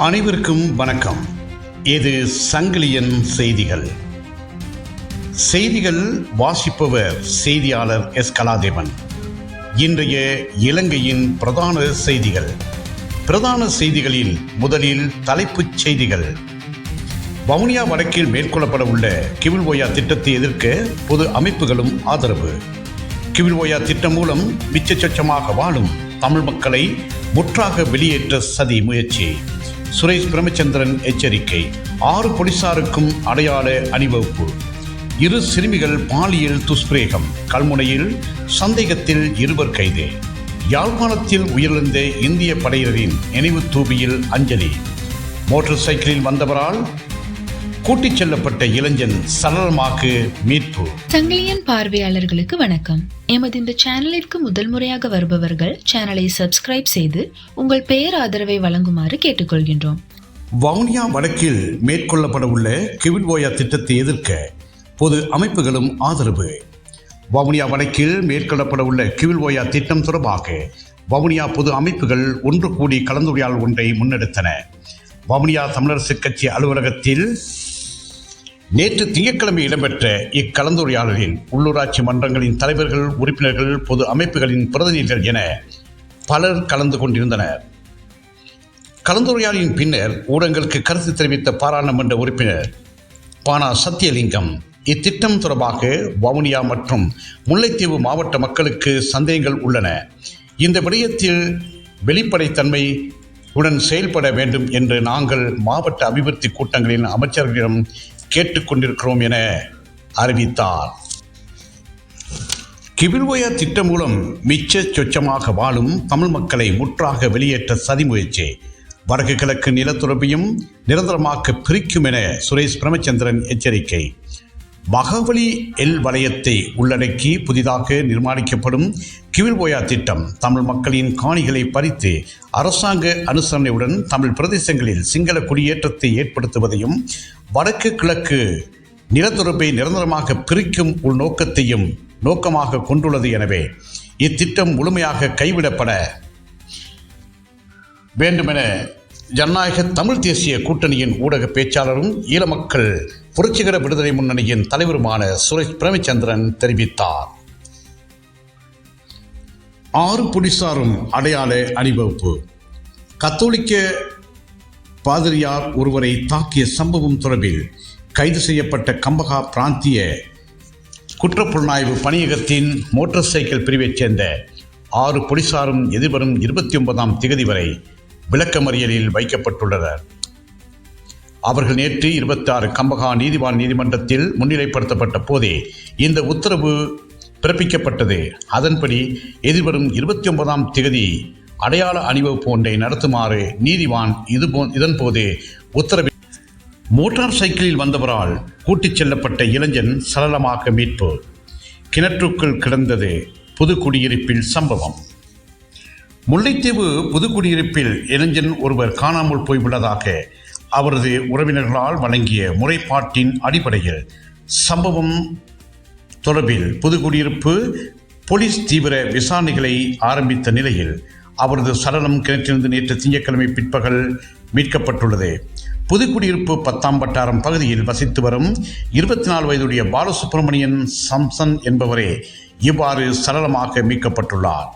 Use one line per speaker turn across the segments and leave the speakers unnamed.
அனைவருக்கும் வணக்கம். இது சங்கிலியன் செய்திகள். செய்திகள் வாசிப்பவர் செய்தியாளர் எஸ். கலாதேவன். இன்றைய இலங்கையின் பிரதான செய்திகள். பிரதான செய்திகளில் முதலில் தலைப்புச் செய்திகள். வவுனியா வடக்கில் மேற்கொள்ளப்பட உள்ள கிவில்வோயா திட்டத்தை எதிர்க்க பொது அமைப்புகளும் ஆதரவு. கிவில்வோயா திட்டம் மூலம் மிச்சச்சமாக வாழும் தமிழ் மக்களை முற்றாக வெளியேற்ற சதி முயற்சி. சுரேஷ் பிரமச்சந்திரன் எச்சரிக்கை. ஆறு போலீசாருக்கும் அடையாள அணிவகுப்பு. இரு சிறுமிகள் பாலியல் துஷ்பிரேகம் கல்முனையில் சந்தேகத்தில் இருவர் கைது. யாழ்ப்பாணத்தில் உயிரிழந்த இந்திய படையினரின் நினைவு தூபியில் அஞ்சலி. மோட்டார் சைக்கிளில் வந்தவரால் கூட்டிச் செல்லப்பட்ட இளைஞன் சரளமாக மீட்பு.
சங்கிலியன் பார்வையாளர்களுக்கு வணக்கம். எமது இந்த சேனலிற்கு முதல் முறையாக வருபவர்கள் சேனலை சப்ஸ்கிரைப் செய்து உங்கள் பெயர் ஆதரவை வழங்குமாறு கேட்டுக்கொள்கின்றோம்.
வவுனியா வடக்கில் மேற்கொள்ளப்பட உள்ள கிவில்வோயா திட்டத்தை எதிர்க்க பொது அமைப்புகளும் ஆதரவு. வவுனியா வடக்கில் மேற்கொள்ளப்பட உள்ள கிவில்வோயா திட்டம் தொடர்பாக வவுனியா பொது அமைப்புகள் ஒன்று கூடி கலந்துரையாடல் ஒன்றை முன்னெடுத்தன. வவுனியா தமிழரசு கட்சி அலுவலகத்தில் நேற்று திங்கட்கிழமை இடம்பெற்ற இக்கலந்துரையாடலில் உள்ளூராட்சி மன்றங்களின் தலைவர்கள் உறுப்பினர்கள் பொது அமைப்புகளின் பிரதிநிதிகள் என பலர் கலந்து கொண்டிருந்தனர். கலந்துரையாடலின் பின்னர் ஊடகங்களுக்கு கருத்து தெரிவித்த பாராளுமன்ற உறுப்பினர் பானா சத்தியலிங்கம் இத்திட்டம் தொடர்பாக வவுனியா மற்றும் முல்லைத்தீவு மாவட்ட மக்களுக்கு சந்தேகங்கள் உள்ளன. இந்த விடயத்தில் வெளிப்படைத்தன்மை உடன் செயல்பட வேண்டும் என்று நாங்கள் மாவட்ட அபிவிருத்தி கூட்டங்களின் அமைச்சர்களிடம் கேட்டுக்கொண்டிருக்கிறோம் என அறிவித்தார். கிபில்வோயா திட்டம் மூலம் மிச்ச சொச்சமாக வாழும் தமிழ் மக்களை முற்றாக வெளியேற்ற சதி முயற்சி. வடக்கு கிழக்கு நிலத்துறப்பையும் நிரந்தரமாக பிரிக்கும் என சுரேஷ் பிரமச்சந்திரன் எச்சரிக்கை. மகவலி எல் வலயத்தை உள்ளடக்கி புதிதாக நிர்மாணிக்கப்படும் கிவில்போயா திட்டம் தமிழ் மக்களின் காணிகளை பறித்து அரசாங்க அனுசரணையுடன் தமிழ் பிரதேசங்களில் சிங்கள குடியேற்றத்தை ஏற்படுத்துவதையும் வடக்கு கிழக்கு நிலத்தொடர்பை நிரந்தரமாக பிரிக்கும் உள்நோக்கத்தையும் நோக்கமாக கொண்டுள்ளது எனவே இத்திட்டம் முழுமையாக கைவிடப்பட வேண்டுமென ஜனநாயக தமிழ் தேசிய கூட்டணியின் ஊடக பேச்சாளரும் ஈழ மக்கள் புரட்சிகர விடுதலை முன்னணியின் தலைவருமான சுரேஷ் பிரேமச்சந்திரன் தெரிவித்தார். ஆறு புடிசாரும் அடையாள அணிவகுப்பு. கத்தோலிக்க பாதிரியார் ஒருவரை தாக்கிய சம்பவம் தொடர்பில் கைது செய்யப்பட்ட கம்பகா பிராந்திய குற்றப்புலனாய்வு பணியகத்தின் மோட்டார் சைக்கிள் பிரிவைச் சேர்ந்த ஆறு போலீசாரும் எதிர்வரும் இருபத்தி ஒன்பதாம் திகதி வரை விளக்கமறியலில் வைக்கப்பட்டுள்ளனர். அவர்கள் நேற்று இருபத்தாறு கம்பகா நீதிவான் நீதிமன்றத்தில் முன்னிலைப்படுத்தப்பட்ட போதே இந்த உத்தரவு பிறப்பிக்கப்பட்டது. அதன்படி எதிர்வரும் இருபத்தி ஒன்பதாம் திகதி அடையாள அணிவகுப்பு ஒன்றை நடத்துமாறு நீதிவான் இதுபோ இதன்போது உத்தரவி மோட்டார் சைக்கிளில் வந்தவரால் கூட்டிச் செல்லப்பட்ட இளைஞன் சரளமாக மீட்பு. கிணற்றுக்குள் கிடந்தது புது குடியிருப்பில் சம்பவம். முல்லைத்தீவு புதுக்குடியிருப்பில் இளைஞன் ஒருவர் காணாமல் போய்விட்டதாக அவரது உறவினர்களால் வழங்கிய முறைப்பாட்டின் அடிப்படையில் சம்பவம் தொடர்பில் புதுக்குடியிருப்பு போலீஸ் தீவிர விசாரணைகளை ஆரம்பித்த நிலையில் அவரது சடலம் கிணற்றிலிருந்து நேற்று திங்கட்கிழமை பிற்பகல் மீட்கப்பட்டுள்ளது. புதுக்குடியிருப்பு பத்தாம் வட்டாரம் பகுதியில் வசித்து வரும் இருபத்தி நாலு வயதுடைய பாலசுப்ரமணியன் சம்சன் என்பவரே இவ்வாறு சடலமாக மீட்கப்பட்டுள்ளார்.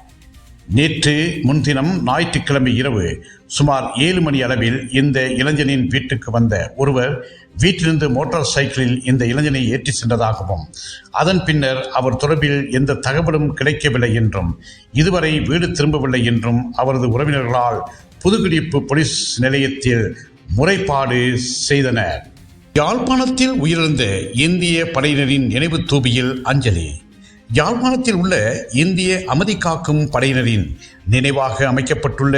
நேற்று முன்தினம் ஞாயிற்றுக்கிழமை இரவு சுமார் ஏழு மணி அளவில் இந்த இளைஞனின் வீட்டுக்கு வந்த ஒருவர் வீட்டிலிருந்து மோட்டார் சைக்கிளில் இந்த இளைஞனை ஏற்றி சென்றதாகவும் அதன் பின்னர் அவர் தொடர்பில் எந்த தகவலும் கிடைக்கவில்லை என்றும் இதுவரை வீடு திரும்பவில்லை என்றும் அவரது உறவினர்களால் புதுக்குடிப்பு போலீஸ் நிலையத்தில் முறைப்பாடு செய்தனர். யாழ்ப்பாணத்தில் உயிரிழந்த இந்திய படையினரின் நினைவு தூபியில் அஞ்சலி. யாழ்ப்பாணத்தில் உள்ள இந்திய அமைதி காக்கும் படையினரின் நினைவாக அமைக்கப்பட்டுள்ள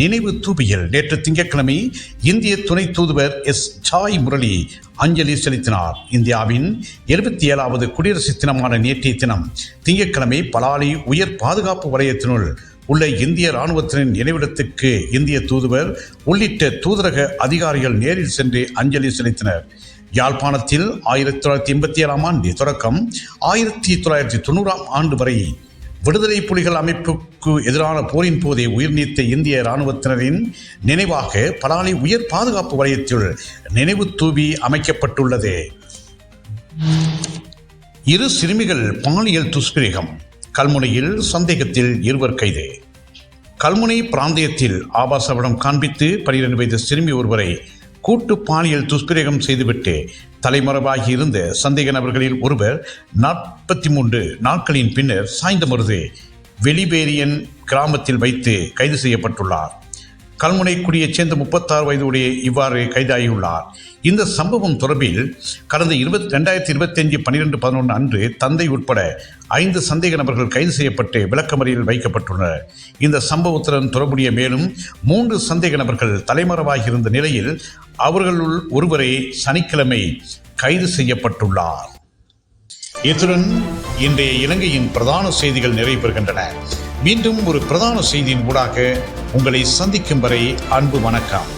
நினைவு தூபியில் நேற்று திங்கட்கிழமை இந்திய துணை தூதுவர் எஸ் சாய் முரளி அஞ்சலி செலுத்தினார். இந்தியாவின் எழுபத்தி ஏழாவது குடியரசு தினமான நேற்றைய தினம் திங்கட்கிழமை பலாலி உயர் பாதுகாப்பு வலயத்தினுள் உள்ள இந்திய இராணுவத்தினரின் நினைவிடத்துக்கு இந்திய தூதுவர் உள்ளிட்ட தூதரக அதிகாரிகள் நேரில் சென்று அஞ்சலி செலுத்தினர். யாழ்ப்பாணத்தில் ஆயிரத்தி தொள்ளாயிரத்தி எண்பத்தி ஏழாம் ஆண்டு தொடக்கம் ஆயிரத்தி தொள்ளாயிரத்தி தொண்ணூறாம் ஆண்டு வரை விடுதலை புலிகள் அமைப்புக்கு எதிரான போரின் போதே உயிர் நீத்த இந்திய இராணுவத்தினரின் நினைவாக பலாலி உயர் பாதுகாப்பு வலயத்தில் நினைவு தூவி அமைக்கப்பட்டுள்ளது. இரு சிறுமிகள் பாலியல் துஷ்பிரேகம் கல்முனையில் சந்தேகத்தில் இருவர் கைது. கல்முனை பிராந்தியத்தில் ஆபாசபடம் காண்பித்து பனிரெண்டு வயது சிறுமி ஒருவரை கூட்டு பாலியல் துஷ்பிரயோகம் செய்துவிட்டு தலைமறைவாகி இருந்த சந்தேக நபர்களில் ஒருவர் நாற்பத்தி மூன்று நாட்களின் பின்னர் சாய்ந்தமருது வெளிபேரியன் கிராமத்தில் வைத்து கைது செய்யப்பட்டுள்ளார். கல்முனைக்குடியைச் சேர்ந்த முப்பத்தாறு வயதுடைய இவ்வாறு கைதாகியுள்ளார். இந்த சம்பவம் தொடர்பில் கடந்த இருபத்தி ரெண்டாயிரத்தி இருபத்தஞ்சு பன்னிரெண்டு பதினொன்று அன்று தந்தை உட்பட ஐந்து சந்தேக நபர்கள் கைது செய்யப்பட்டு விளக்கமறியில் வைக்கப்பட்டுள்ளனர். இந்த சம்பவத்துடன் தொடர்புடைய மேலும் மூன்று சந்தேக நபர்கள் தலைமறைவாகியிருந்த நிலையில் அவர்களுள் ஒருவரை சனிக்கிழமை கைது செய்யப்பட்டுள்ளார். இத்துடன் இன்றைய இலங்கையின் பிரதான செய்திகள் நிறைவு பெறுகின்றன மீண்டும் ஒரு பிரதான செய்தியின் ஊடாக உங்களை சந்திக்கும் வரை அன்பு வணக்கம்.